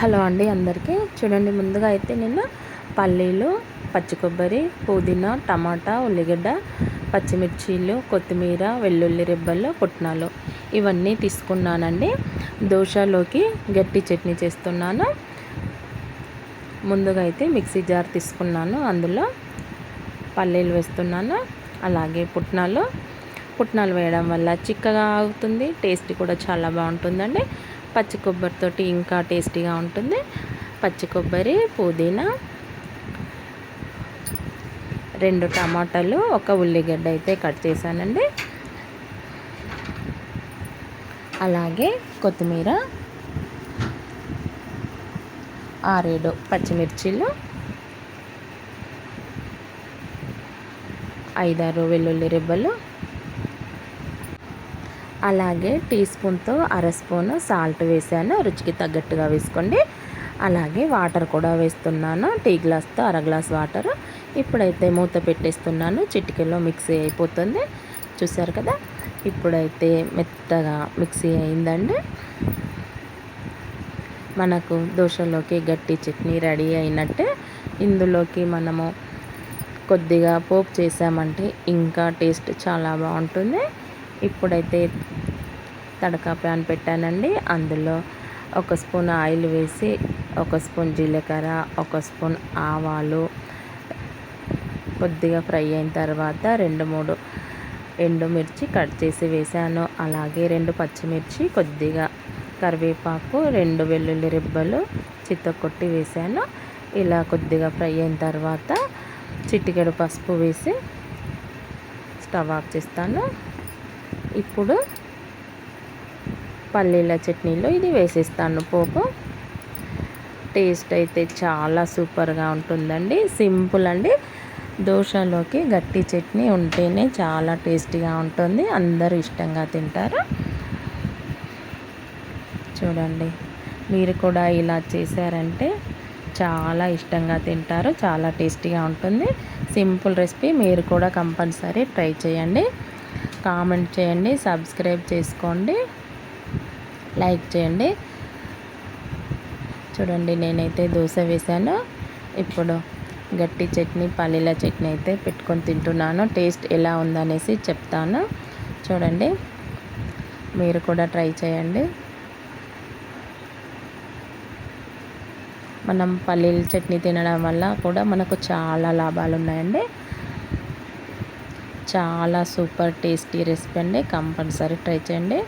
Hello అండి అందరికీ. చూడండి ముందుగా అయితే నేను పల్లీలు పచ్చి కొబ్బరి పుదీనా టమాటా ఉల్లిగడ్డ పచ్చిమిర్చీలు కొత్తిమీర వెల్లుల్లి రిబ్బలు పుట్నాలు ఇవన్నీ తీసుకున్నానండి. దోశలోకి గట్టి చట్నీ చేస్తున్నాను. ముందుగా అయితే మిక్సీ జార్ తీసుకున్నాను. అందులో పల్లీలు వేస్తున్నాను. అలాగే పుట్నాలు. పుట్నాలు వేయడం వల్ల చిక్కగా అవుతుంది టేస్ట్ కూడా చాలా బాగుంటుందండి. పచ్చి కొబ్బరితోటి ఇంకా టేస్టీగా ఉంటుంది. పచ్చి కొబ్బరి పుదీనా రెండు టమాటాలు ఒక ఉల్లిగడ్డ అయితే కట్ చేశానండి. అలాగే కొత్తిమీర ఆరేడు పచ్చిమిర్చిలు ఐదారు వెల్లుల్లి రెబ్బలు అలాగే టీ స్పూన్తో అర స్పూన్ సాల్ట్ వేసాను. రుచికి తగ్గట్టుగా వేసుకోండి. అలాగే వాటర్ కూడా వేస్తున్నాను. టీ గ్లాస్తో అర గ్లాస్ వాటర్. ఇప్పుడైతే మూత పెట్టేస్తున్నాను. చిటికెలో మిక్సీ అయిపోతుంది. చూసారు కదా? ఇప్పుడైతే మెత్తగా మిక్సీ అయిందండి. మనకు దోశలోకి గట్టి చట్నీ రెడీ అయినట్టే. ఇందులోకి మనము కొద్దిగా పోపు చేసామంటే ఇంకా టేస్ట్ చాలా బాగుంటుంది. ఇప్పుడైతే తడకా ప్యాన్ పెట్టానండి. అందులో ఒక స్పూన్ ఆయిల్ వేసి ఒక స్పూన్ జీలకర్ర ఒక స్పూన్ ఆవాలు కొద్దిగా ఫ్రై అయిన తర్వాత రెండు మూడు ఎండుమిర్చి కట్ చేసి వేసాను. అలాగే రెండు పచ్చిమిర్చి కొద్దిగా కరివేపాకు రెండు వెల్లుల్లి రిబ్బలు చిత్తకొట్టి వేసాను. ఇలా కొద్దిగా ఫ్రై అయిన తర్వాత చిటికెడు పసుపు వేసి స్టవ్ ఆఫ్ చేస్తాను. ఇప్పుడు పల్లీల చట్నీలో ఇది వేసేస్తాను పోపు. టేస్ట్ అయితే చాలా సూపర్గా ఉంటుందండి. సింపుల్ అండి. దోశలోకి గట్టి చట్నీ ఉంటేనే చాలా టేస్టీగా ఉంటుంది. అందరూ ఇష్టంగా తింటారు. చూడండి. మీరు కూడా ఇలా చేశారంటే చాలా ఇష్టంగా తింటారు. చాలా టేస్టీగా ఉంటుంది. Simple recipe. మీరు కూడా కంపల్సరీ ట్రై చేయండి. కామెంట్ చేయండి సబ్స్క్రైబ్ చేసుకోండి లైక్ చేయండి. చూడండి నేనైతే దోశ వేసాను ఇప్పుడు గట్టి చట్నీ పల్లీల చట్నీ అయితే పెట్టుకొని తింటున్నాను. టేస్ట్ ఎలా ఉందనేసి చెప్తాను. చూడండి మీరు కూడా ట్రై చేయండి. మనం పల్లీల చట్నీ తినడం వల్ల కూడా మనకు చాలా లాభాలు ఉన్నాయండి చాలా సూపర్ టేస్టీ రెసిపీ అండి. కంపల్సరీ ట్రై చేయండి.